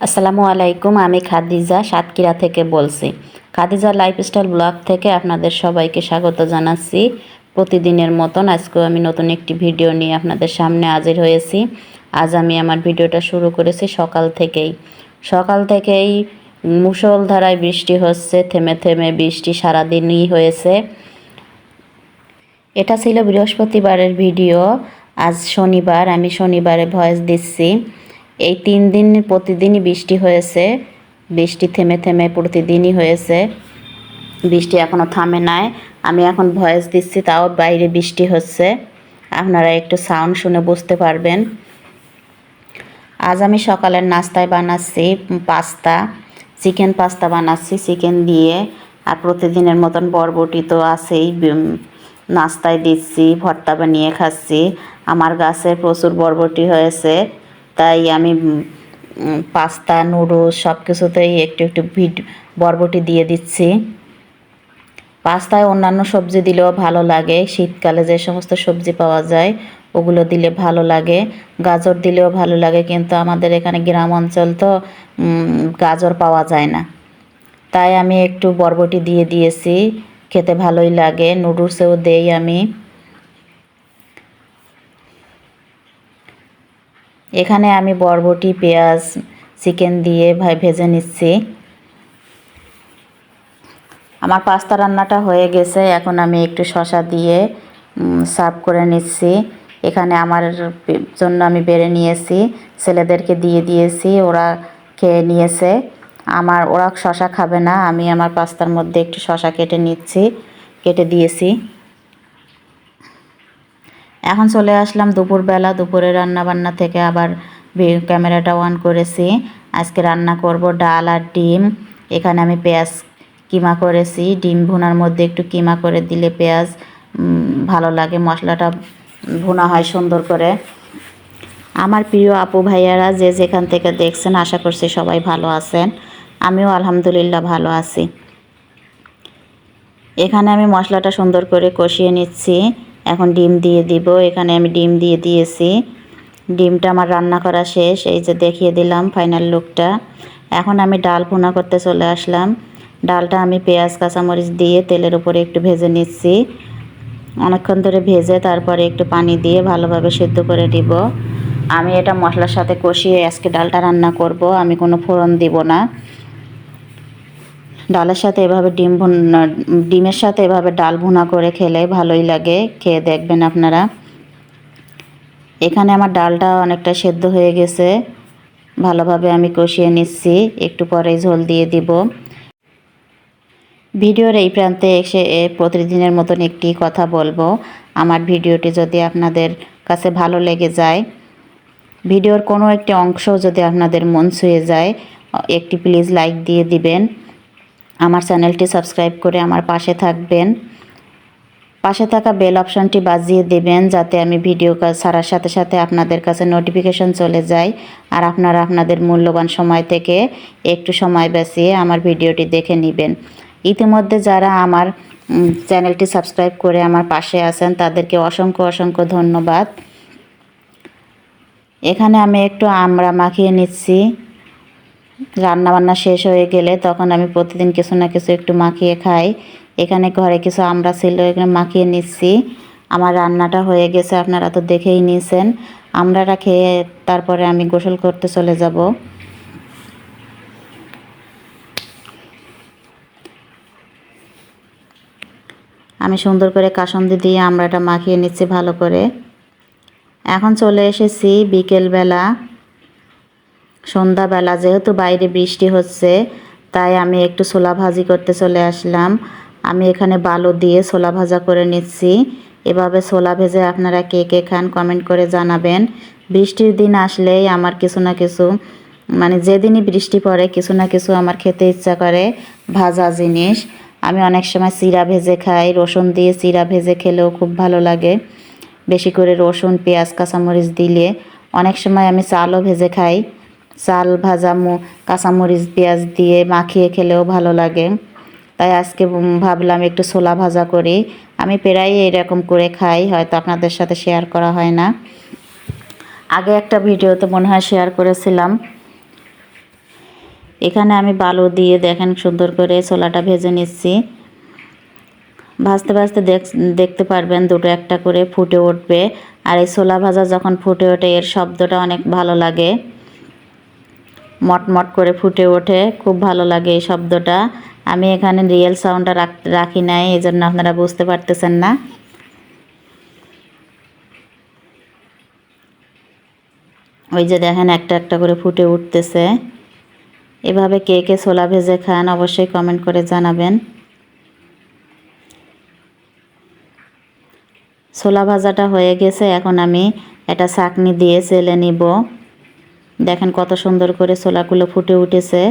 আসসালামু আলাইকুম, আমি খাদিজা সাতক্ষীরা থেকে বলছি। খাদিজা লাইফস্টাইল ব্লগ থেকে আপনাদের সবাইকে স্বাগত জানাচ্ছি। প্রতিদিনের মতন আজকেও আমি নতুন একটি ভিডিও নিয়ে আপনাদের সামনে হাজির হয়েছি। আজ আমি আমার ভিডিওটা শুরু করেছি সকাল থেকেই। সকাল থেকেই মুষলধারায় বৃষ্টি হচ্ছে, থেমে থেমে বৃষ্টি সারাদিনই হয়েছে। এটা ছিল বৃহস্পতিবারের ভিডিও। আজ শনিবার, আমি শনিবারে ভয়েস দিচ্ছি। এই তিন দিন প্রতিদিনই বৃষ্টি হয়েছে। বৃষ্টি থেমে থেমে প্রতিদিনই হয়েছে। বৃষ্টি এখনও থামে নাই। আমি এখন ভয়েস দিচ্ছি, তাও বাইরে বৃষ্টি হচ্ছে। আপনারা একটু সাউন্ড শুনে বুঝতে পারবেন। আজ আমি সকালের নাস্তায় বানাচ্ছি পাস্তা, চিকেন পাস্তা বানাচ্ছি, চিকেন দিয়ে। আর প্রতিদিনের মতন বরবটি তো আছেই। নাস্তায় দিচ্ছি, ভর্তা বানিয়ে খাচ্ছি। আমার গাছে প্রচুর বরবটি হয়েছে। তাই আমি পাস্তা, নুডলস সব কিছুতেই একটু একটু ভিড বরবটি দিয়ে দিচ্ছি। পাস্তায় অন্যান্য সবজি দিলেও ভালো লাগে। শীতকালে যে সমস্ত সবজি পাওয়া যায়, ওগুলো দিলে ভালো লাগে। গাজর দিলেও ভালো লাগে, কিন্তু আমাদের এখানে গ্রাম অঞ্চল তো গাজর পাওয়া যায় না। তাই আমি একটু বরবটি দিয়ে দিয়েছি। খেতে ভালোই লাগে। নুডলসেও দেই আমি। এখানে আমি বরবটি, পেঁয়াজ, চিকেন দিয়ে ভাই ভেজে নিচ্ছি। আমার পাস্তা রান্নাটা হয়ে গেছে, এখন আমি একটু শশা দিয়ে সার্ভ করে নিচ্ছি। এখানে আমার জন্য আমি বেড়ে নিয়েছি, ছেলেদেরকে দিয়ে দিয়েছি, ওরা খেয়ে নিয়েছে। আমার, ওরা শশা খাবে না, আমি আমার পাস্তার মধ্যে একটু শশা কেটে নিচ্ছি, কেটে দিয়েছি। এখন চলে আসলাম দুপুরবেলা, দুপুরে রান্না বান্না থেকে আবার ক্যামেরাটা অন করেছি। আজকে রান্না করব ডাল আর ডিম। এখানে আমি পেঁয়াজ কিমা করেছি। ডিম ভুনার মধ্যে একটু কিমা করে দিলে পেঁয়াজ ভালো লাগে, মশলাটা ভুনা হয় সুন্দর করে। আমার প্রিয় আপু ভাইয়ারা, যে যেখান থেকে দেখছেন, আশা করছি সবাই ভালো আছেন। আমিও আলহামদুলিল্লাহ ভালো আছি। এখানে আমি মশলাটা সুন্দর করে কষিয়ে নিচ্ছি। এখন ডিম দিয়ে দিব। এখানে আমি ডিম দিয়ে দিয়েছি। ডিমটা আমার রান্না করা শেষ। এই যে দেখিয়ে দিলাম ফাইনাল লুকটা এখন আমি ডাল ভুনা করতে চলে আসলাম। ডালটা আমি পেঁয়াজ, কাঁচামরিচ দিয়ে তেলের উপরে একটু ভেজে নিচ্ছি। অনেকক্ষণ ধরে ভেজে তারপরে একটু পানি দিয়ে ভালোভাবে সেদ্ধ করে দিব আমি এটা মশলার সাথে কষিয়ে আজকে ডালটা রান্না করব। আমি কোনো ফোড়ন দিব না। ডালের সাথে এভাবে ডিম ভুনা ডিমের সাথে এভাবে ডাল ভুনা করে খেলে ভালোই লাগে। খেয়ে দেখবেন আপনারা। এখানে আমার ডালটা অনেকটা সেদ্ধ হয়ে গেছে। ভালোভাবে আমি কষিয়ে নিচ্ছি। একটু পরেই ঝোল দিয়ে দিব। ভিডিওর এই প্রান্তে এসে প্রতিদিনের মতন একটি কথা বলব। আমার ভিডিওটি যদি আপনাদের কাছে ভালো লেগে যায়, ভিডিওর কোনো একটি অংশ যদি আপনাদের মন ছুঁয়ে যায়, একটি প্লিজ লাইক দিয়ে দিবেন। আমার চ্যানেলটি সাবস্ক্রাইব করে আমার পাশে থাকবেন। পাশে থাকা বেল অপশনটি বাজিয়ে দেবেন যাতে আমি ভিডিও ছাড়ার সাথে সাথে আপনাদের কাছে নোটিফিকেশন চলে যায়। আর আপনারা আপনাদের মূল্যবান সময় থেকে একটু সময় বাঁচিয়ে আমার ভিডিওটি দেখে নেবেন। ইতিমধ্যে যারা আমার চ্যানেলটি সাবস্ক্রাইব করে আমার পাশে আছেন, তাদেরকে অসংখ্য অসংখ্য ধন্যবাদ। এখানে আমি একটু আমরা মাখিয়ে নিচ্ছি। রান্না বান্না শেষ হয়ে গেলে তখন আমি প্রতিদিন কিছু না কিছু একটু মাখিয়ে খাই। এখানে ঘরে কিছু আমরা ছিল এখানে মাখিয়ে নিচ্ছি। আমার রান্নাটা হয়ে গেছে, আপনারা তো দেখেই নিয়েছেন। আমরাটা খেয়ে তারপরে আমি গোসল করতে চলে যাব। আমি সুন্দর করে কাসন্দি দিয়ে আমরাটা মাখিয়ে নিচ্ছি ভালো করে। এখন চলে এসেছি বিকেলবেলা। সন্ধ্যাবেলা যেহেতু বাইরে বৃষ্টি হচ্ছে, তাই আমি একটু ছোলা ভাজি করতে চলে আসলাম। আমি এখানে বালু দিয়ে ছোলা ভাজা করে নিচ্ছি। এভাবে ছোলা ভেজে আপনারা কে কে খান কমেন্ট করে জানাবেন। বৃষ্টির দিন আসলেই আমার কিছু না কিছু মানে যেদিনই বৃষ্টি পড়ে কিছু না কিছু আমার খেতে ইচ্ছা করে ভাজা জিনিস। আমি অনেক সময় চিরা ভেজে খাই, রসুন দিয়ে চিরা ভেজে খেলেও খুব ভালো লাগে। বেশি করে রসুন, পেঁয়াজ, কাঁচামরিচ দিলে অনেক সময় আমি চালও ভেজে খাই। চাল, ভাজা কাঁচামরিচ, পেঁয়াজ দিয়ে মাখিয়ে খেলেও ভালো লাগে। তাই আজকে ভাবলাম একটু ছোলা ভাজা করি। আমি প্রায় এরকম করে খাই, হয়তো আপনাদের সাথে শেয়ার করা হয় না। আগে একটা ভিডিওতে মনে হয় শেয়ার করেছিলাম। এখানে আমি বালু দিয়ে দেখেন সুন্দর করে ছোলাটা ভেজে নিচ্ছি। ভাজতে ভাজতে দেখ- দেখতে পারবেন দুটো একটা করে ফুটে উঠবে। আর এই ছোলা ভাজা যখন ফুটে ওঠে, এর শব্দটা অনেক ভালো লাগে। মটমট করে ফুটে ওঠে। খুব ভালো লাগে এই শব্দটা। আমি এখানে রিয়েল সাউন্ডটা রাখ- নাই এই জন্য আপনারা বুঝতে পারতেছেন না। ওই যে দেখেন, একটা একটা করে ফুটে উঠতেছে। এভাবে কে কে ছোলা ভেজে খান, অবশ্যই কমেন্ট করে জানাবেন। ছোলা ভাজাটা হয়ে গেছে, এখন আমি এটা চাকনি দিয়ে চেলে নিব। দেখেন কত সুন্দর করে ছোলাগুলো ফুটে উঠেছে।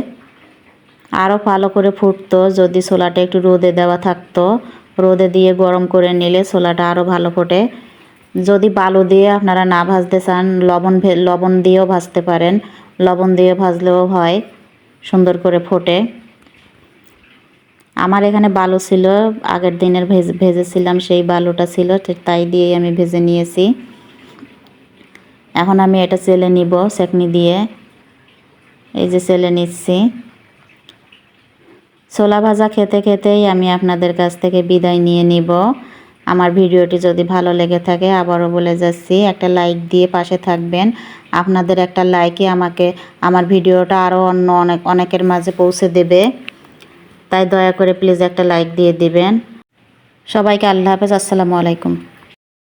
আরও ভালো করে ফুটতো, যদি ছোলাটা একটু রোদে দেওয়া থাকতো। রোদে দিয়ে গরম করে নিলে ছোলাটা আরও ভালো ফোটে। যদি বালু দিয়ে আপনারা না ভাজতে চান, লবণ লবণ দিয়েও ভাজতে পারেন। লবণ দিয়ে ভাজলেও হয়, সুন্দর করে ফোটে। আমার এখানে বালু ছিল, আগের দিনের ভেজে, ভেজেছিলাম, সেই বালুটা ছিল, তাই দিয়েই আমি ভেজে নিয়েছি। এখন আমি এটা চেলে নিব সেকনি দিয়ে। এই যে চেলে নিচ্ছি। ছোলা ভাজা খেতে খেতেই আমি আপনাদের কাছ থেকে বিদায় নিয়ে নিব। আমার ভিডিওটি যদি ভালো লেগে থাকে আবারও বলে যাচ্ছি, একটা লাইক দিয়ে পাশে থাকবেন। আপনাদের একটা লাইকে আমাকে, আমার ভিডিওটা আরও অন্য অনেক, অনেকের মাঝে পৌঁছে দেবে। তাই দয়া করে প্লিজ একটা লাইক দিয়ে দিবেন। সবাইকে আল্লাহ হাফেজ, আসসালামু আলাইকুম।